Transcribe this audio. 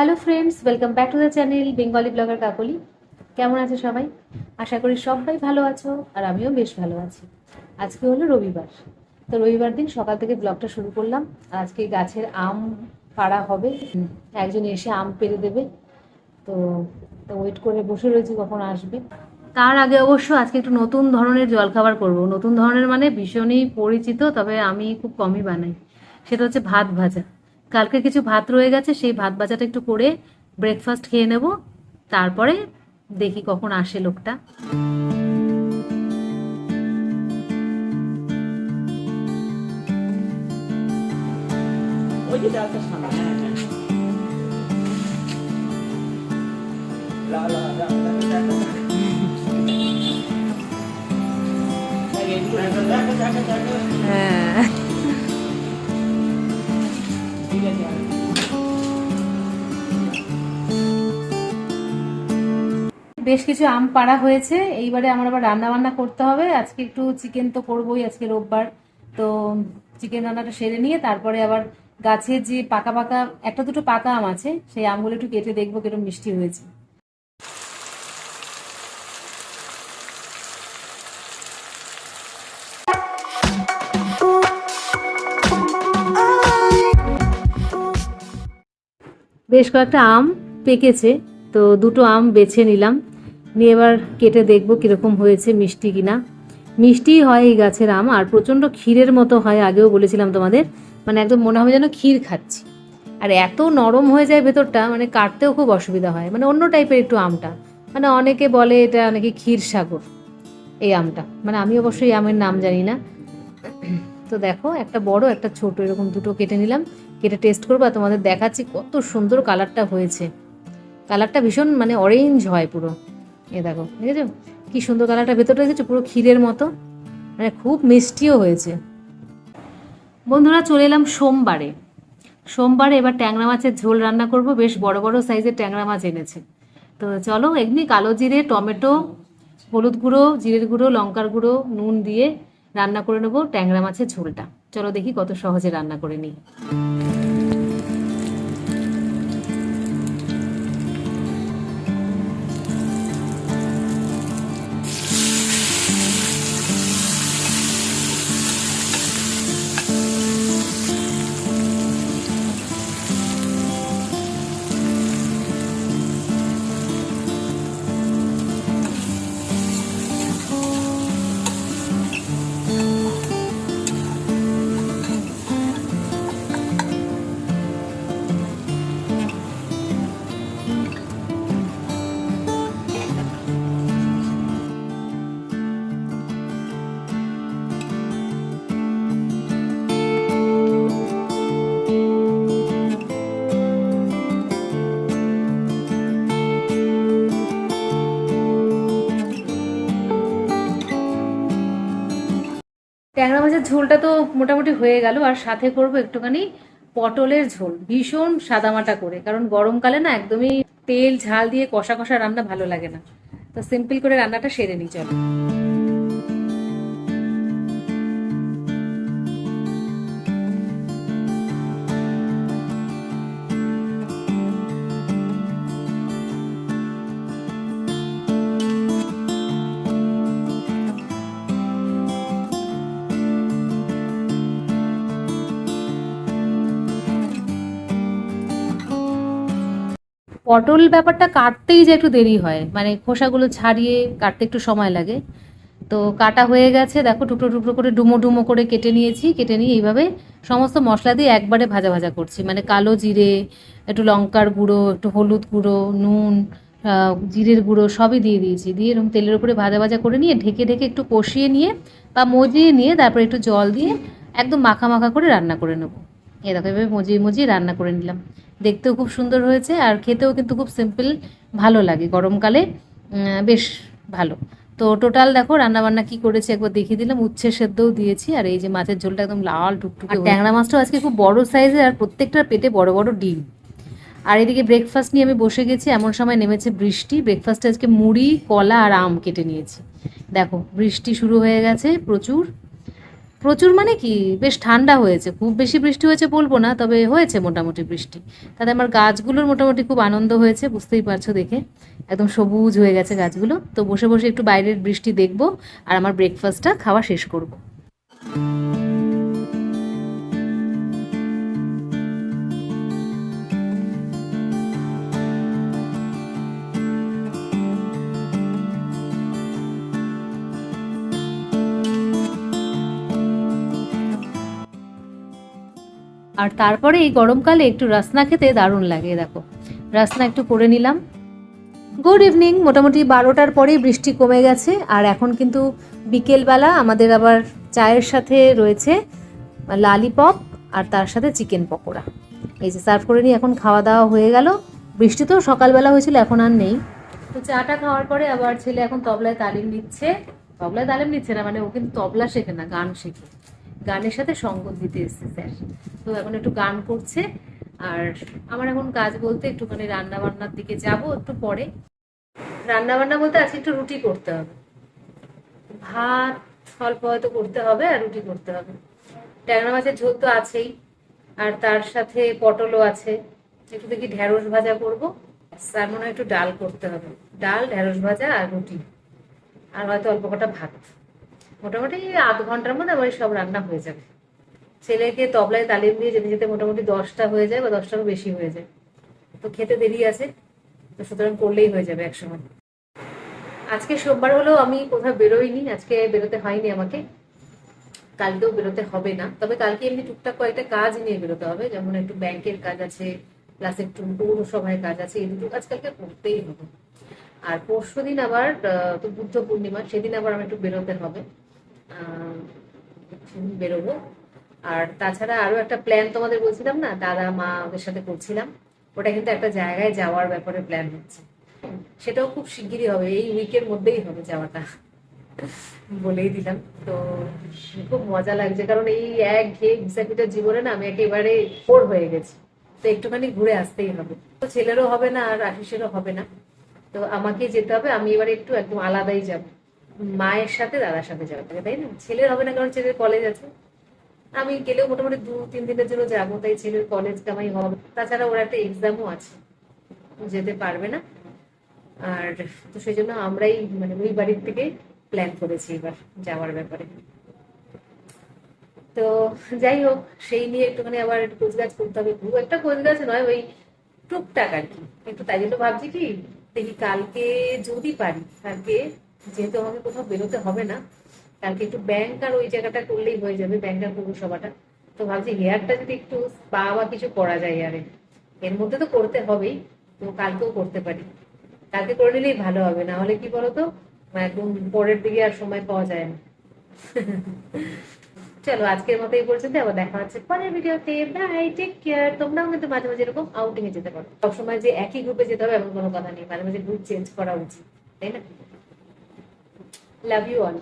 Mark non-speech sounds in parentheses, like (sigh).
Hello friends welcome back to the channel Bengali blogger Kakoli কেমন আছে সবাই? আশা করি সবাই ভালো আছো আর আমিও বেশ ভালো আছি। আজকে হলো রবিবার। তো রবিবার দিন সকাল থেকে ব্লগটা শুরু করলাম। আজকে গাছের আম পাড়া হবে। একজন এসে আম পেরে দেবে। তো তো ওয়েট করে বসে রয়েছি কখন আসবে। তার আগে অবশ্য আজকে একটু নতুন ধরনের জলখাবার করব। নতুন ধরনের মানে ভীষণই পরিচিত, তবে আমি খুব কমই বানাই। সেটা হচ্ছে ভাত ভাজা। কালকে কিছু ভাত রয়ে গেছে সেই ভাত ভাজাটা একটু করে ব্রেকফাস্ট খেয়ে নেব তারপরে দেখি কখন আসে লোকটা ওই যে ডালটা সামনে হ্যাঁ হ্যাঁ বেশ কিছু আম পাড়া হয়েছে। এইবারে আমার আবার রান্না বান্না করতে হবে। আজকে একটু চিকেন তো করবোই আজকে রোববার। তো চিকেন রান্নাটা সেরে নিয়ে তারপরে আবার গাছের যে পাকা পাকা, একটা দুটো পাকা আম আছে, সেই আমগুলো একটু কেটে দেখব কীরকম মিষ্টি হয়েছে। বেশ কয়েকটা আম পেকেছে, তো দুটো আম বেছে নিলাম। নিয়ে এবার কেটে দেখব কীরকম হয়েছে মিষ্টি কিনা। মিষ্টি হয় এই গাছের আম, আর প্রচণ্ড ক্ষীরের মতো হয়, আগেও বলেছিলাম তোমাদের। মানে একদম মনে হবে যেন ক্ষীর খাচ্ছি। আর এত নরম হয়ে যায় ভেতরটা মানে কাটতেও খুব অসুবিধা হয়। মানে অন্য টাইপের একটু আমটা। মানে অনেকে বলে এটা নাকি ক্ষীর সাগর, এই আমটা। মানে আমি অবশ্যই আমের নাম জানি না। তো দেখো, একটা বড়, একটা ছোট, এরকম দুটো কেটে নিলাম। কেটে টেস্ট করব আর তোমাদের দেখাচ্ছি কত সুন্দর কালারটা হয়েছে। কালারটা ভীষণ মানে অরেঞ্জ হয় পুরো। এ দেখো, দেখেছ? কি সুন্দর কালারটা ভেতরটা দেখেছ? পুরো ক্ষীরের মতো। মানে খুব মিষ্টিও হয়েছে। বন্ধুরা, চলে এলাম সোমবারে। সোমবারে এবার ট্যাংরা মাছের ঝোল রান্না করব। বেশ বড় বড় সাইজের ট্যাংরা মাছ এনেছে। তো চলো, এমনি কালো জিরে, টমেটো, হলুদ গুঁড়ো, জিরের গুঁড়ো, লঙ্কার গুঁড়ো, নুন দিয়ে রান্না করে নেব ট্যাংরা মাছের ঝোলটা। চলো দেখি কত সহজে রান্না করে নিই। মাছের ঝোলটা তো মোটামুটি হয়ে গেল, আর সাথে করব একটুখানি পটলের ঝোল, ভীষণ সাদামাটা করে, কারণ গরমকালে না একদমই তেল, ঝাল দিয়ে কষা কষা রান্না ভালো লাগে না। তো সিম্পল করে রান্নাটা সেরে নিই, চলো। পটল ব্যাপারটা কাটতেই যে একটু দেরি হয়। মানে খোসাগুলো ছাড়িয়ে কাটতে একটু সময় লাগে। তো কাটা হয়ে গেছে, দেখো টুকরো টুকরো করে ডুমো ডুমো করে কেটে নিয়েছি। কেটে নিয়ে এইভাবে সমস্ত মশলা দিয়ে একবারে ভাজা ভাজা করছি। মানে কালো জিরে, একটু লঙ্কার গুঁড়ো, একটু হলুদ গুঁড়ো, নুন জিরের গুঁড়ো সবই দিয়ে দিয়েছি। দিয়ে এরকম তেলের উপরে ভাজা ভাজা করে নিয়ে ঢেকে ঢেকে একটু কষিয়ে নিয়ে বা মজিয়ে নিয়ে তারপরে একটু জল দিয়ে একদম মাখা মাখা করে রান্না করে নেব। এ দেখো এভাবে মজিয়ে মজিয়ে রান্না করে নিলাম। দেখতেও খুব সুন্দর হয়েছে আর খেতেও কিন্তু খুব সিম্পল ভালো লাগে। গরমকালে বেশ ভালো। তো টোটাল দেখো রান্না বান্না কি করেছি একবার দেখিয়ে দিলাম। উচ্ছে সেদ্ধও দিয়েছি আর এই যে মাছের ঝোলটা একদম লাল টুকটুকে আর ট্যাংরা মাছটাও আজকে খুব বড় সাইজের আর প্রত্যেকটার পেটে বড় বড় ডিম। আর এদিকে ব্রেকফাস্ট নিয়ে আমি বসে গেছি এমন সময় নেমেছে বৃষ্টি। ব্রেকফাস্টে আজকে মুড়ি কলা আর আম কেটে নিয়েছি। দেখো বৃষ্টি শুরু হয়ে গেছে প্রচুর। প্রচুর মানে কি? বেশ ঠান্ডা হয়েছে। খুব বেশি বৃষ্টি হয়েছে বলব না, তবে হয়েছে মোটামুটি বৃষ্টি। তাতে আমার গাছগুলোর মোটামুটি খুব আনন্দ হয়েছে, বুঝতেই পারছ দেখে। একদম সবুজ হয়ে গেছে গাছগুলো। তো বসে বসে একটু বাইরের বৃষ্টি দেখব, আর আমার ব্রেকফাস্টটা খাওয়া শেষ করব। আর তারপরে এই গরমকালে একটু রাসনা খেতে দারুণ লাগে, দেখো। রাসনা একটু করে নিলাম। গুড ইভিনিং মোটামুটি বারোটার পরেই বৃষ্টি কমে গেছে, আর এখন কিন্তু বিকেলবেলা আমাদের আবার চায়ের সাথে রয়েছে লালিপপ আর তার সাথে চিকেন পকোড়া। এই যে সার্ভ করে নিয়ে এখন খাওয়া দাওয়া হয়ে গেল। বৃষ্টি তো সকালবেলা হয়েছিল, এখন আর নেই। তো চাটা খাওয়ার পরে আবার ছেলে এখন তবলায় তালিম নিচ্ছে। তবলায় তালিম নিচ্ছে না মানে ও কিন্তু তবলা শেখে না, গান শেখে। গানের সাথে সঙ্গত দিতে এসছে স্যার। তো এখন একটু গান করছে, আর আমার এখন কাজ বলতে একটুখানি রান্না বান্নার দিকে যাব একটু পরে। রান্না বান্না বলতে আজকে একটু রুটি করতে হবে। ভাত অল্প হয়তো করতে হবে আর রুটি করতে হবে। ট্যাংরা মাছের ঝোল তো আছেই, আর তার সাথে পটলও আছে। একটু দেখি ঢেঁড়স ভাজা করব। তার মনে হয় একটু ডাল করতে হবে। ডাল, ঢেঁড়স ভাজা আর রুটি। আর হয়তো অল্প কটা ভাত। মোটামুটি আধ ঘণ্টার মধ্যে আমার সব রান্না হয়ে যাবে। ছেলেকে তবলায় তালিম দিয়ে যেতে যেতে মোটামুটি দশটা হয়ে যায় বা দশটারও বেশি হয়ে যায়। তো খেতে দেরি আছে, তো সুতরাং করলেই হয়ে যাবে একসময়। আজকে সোমবার হলেও আমি কোথাও বেরোইনি, আজকে বেরোতে হয়নি আমাকে। কালকেও বেরোতে হবে না, তবে কালকে এমনি টুকটাক কয়েকটা কাজ নিয়ে বেরোতে হবে, যেমন একটু ব্যাংকের কাজ আছে প্লাস একটু পৌরসভায় কাজ আছে, এই দুটো কাজ কালকে করতেই হবে। আর পরশু দিন আবার তো বুদ্ধ পূর্ণিমা, সেদিন আবার আমার একটু বেরোতে হবে। বেরোবো। আর তাছাড়া আরও একটা প্ল্যান তোমাদের বলছিলাম না, দাদা, মা ওদের সাথে করছিলাম। ওটা কিন্তু একটা জায়গায় যাওয়ার ব্যাপারে প্ল্যান হচ্ছে। সেটাও খুব শিগগিরই হবে, এই উইকের মধ্যেই হবে যাওয়াটা। বলেই দিলাম। তো খুব মজা লাগছে, কারণ এই এক ঘে ঘিসাপিটার জীবনে না আমি একেবারে ফোর হয়ে গেছি। তো একটুখানি ঘুরে আসতেই হবে। তো ছেলেরও হবে না আর আশিসেরও হবে না। তো আমাকে যেতে হবে, আমি এবারে একটু একদম আলাদাই যাব। মায়ের সাথে দাদার সাথে যাওয়া থাকে তাই না? ছেলের হবে না কারণ ছেলের কলেজ আছে। আমি গেলেও মোটামুটি দু, তিন দিনের জন্য যাব, তাই ছেলের কলেজ কামাই হবে। তাছাড়া ওর একটা এক্সামও আছে যেতে পারবে না। আর তো সেই জন্য আমরাই মানে ওই বাড়ির থেকে প্ল্যান করেছি এবার যাওয়ার ব্যাপারে। তো যাই হোক, সেই নিয়ে একটুখানি আবার একটু গাছ করতে হবে। খুব একটা গাছ নয়, ওই টুকটাক আর কি। একটু তাই জন্য ভাবছি কি, দেখি কালকে যদি পারি, কালকে যেহেতু আমাকে কোথাও বেরোতে হবে না, কালকে একটু ব্যাংক আর ওই জায়গাটা করলেই হয়ে যাবে ব্যাংক আর পৌরসভাটা তো ভাবছি হেয়ারটা যদি একটু স্পা বা কিছু করা যায় আরে এর মধ্যে তো করতে হবেই, তো কালকেও করতে পারি। কালকে করে নিলেই ভালো হবে, না হলে কি বলতো একদম পরের দিকে আর সময় পাওয়া যায় না। (laughs) চলো, আজকের মতো এই পর্যন্ত, আবার দেখা হচ্ছে পরের ভিডিওতে। বাই টেক কেয়ার তোমরাও কিন্তু মাঝে মাঝে এরকম আউটিং এ যেতে পারো। সবসময় যে একই গ্রুপে যেতে হবে এমন কোনো কথা নেই, মাঝে মাঝে গ্রুপ চেঞ্জ করা উচিত, তাই না? Love you all